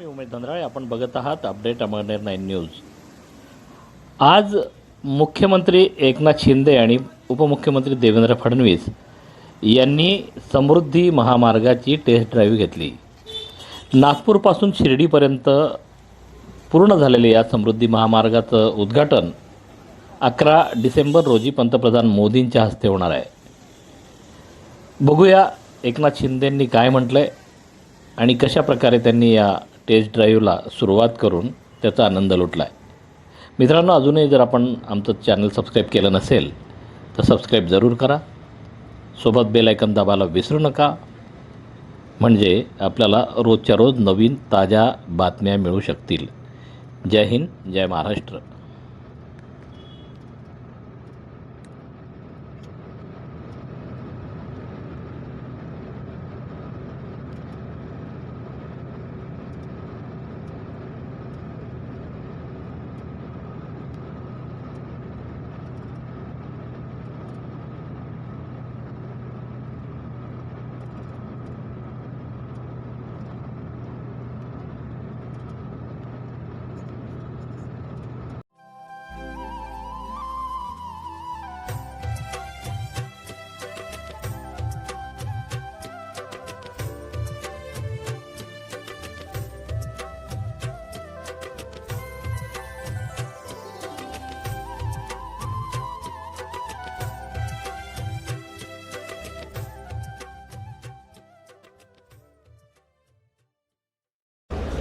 आपण बघत आहात अपडेट अमरनेर नाईन न्यूज. आज मुख्यमंत्री एकनाथ शिंदे आणि उपमुख्यमंत्री देवेंद्र फडणवीस यांनी समृद्धी महामार्गाची टेस्ट ड्राईव्ह घेतली. नागपूरपासून शिर्डीपर्यंत पूर्ण झालेले या समृद्धी महामार्गाचं उद्घाटन अकरा डिसेंबर रोजी पंतप्रधान मोदींच्या हस्ते होणार आहे. बघूया एकनाथ शिंदेंनी काय म्हटलंय आणि कशा प्रकारे त्यांनी या टेस्ट ड्राईव्हला सुरुवात करून त्याचा आनंद लुटला आहे मित्रांनो अजूनही जर आपण आमचं चॅनल सबस्क्राईब केलं नसेल तर सबस्क्राईब जरूर करा. सोबत बेल आयकन दाबायला विसरू नका. म्हणजे आपल्याला रोजच्या रोज नवीन ताज्या बातम्या मिळू शकतील. जय हिंद जय महाराष्ट्र.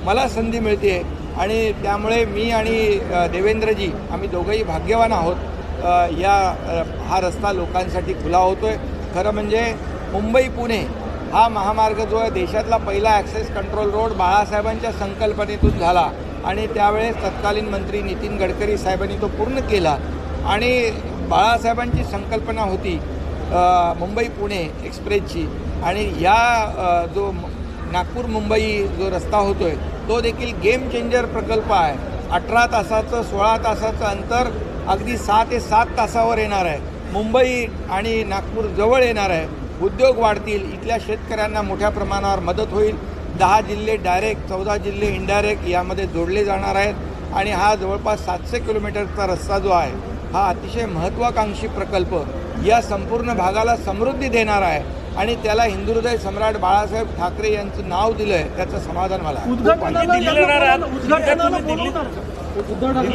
मला संधी मिळते. आणि त्यामुळे मी आणि देवेंद्रजी आम्ही दोघंही भाग्यवान आहोत. या हा रस्ता लोकांसाठी खुला होतो आहे खरं म्हणजे मुंबई पुणे हा महामार्ग जो आहे देशातला पहिला ॲक्सेस कंट्रोल रोड बाळासाहेबांच्या संकल्पनेतून झाला. आणि त्यावेळेस तत्कालीन मंत्री नितीन गडकरी साहेबांनी तो पूर्ण केला. आणि बाळासाहेबांची संकल्पना होती मुंबई पुणे एक्सप्रेसची. आणि या जो नागपूर मुंबई जो रस्ता होतोय तो देखील गेम चेंजर प्रकल्प आहे. अठरा तासाचं सोळा तासाचं अंतर अगदी सहा ते सात तासावर येणार आहे. मुंबई आणि नागपूर जवळ येणार आहे. उद्योग वाढतील इथल्या शेतकऱ्यांना मोठ्या प्रमाणावर मदत होईल. दहा जिल्हे डायरेक्ट चौदा जिल्हे इनडायरेक्ट यामध्ये जोडले जाणार आहेत. आणि हा जवळपास सातशे किलोमीटरचा रस्ता जो आहे हा अतिशय महत्त्वाकांक्षी प्रकल्प या संपूर्ण भागाला समृद्धी देणार आहे. आणि त्याला हिंदुहृदय सम्राट बाळासाहेब ठाकरे यांचं नाव दिलंय त्याचं समाधान मला आहे. उद्धव ठाकरे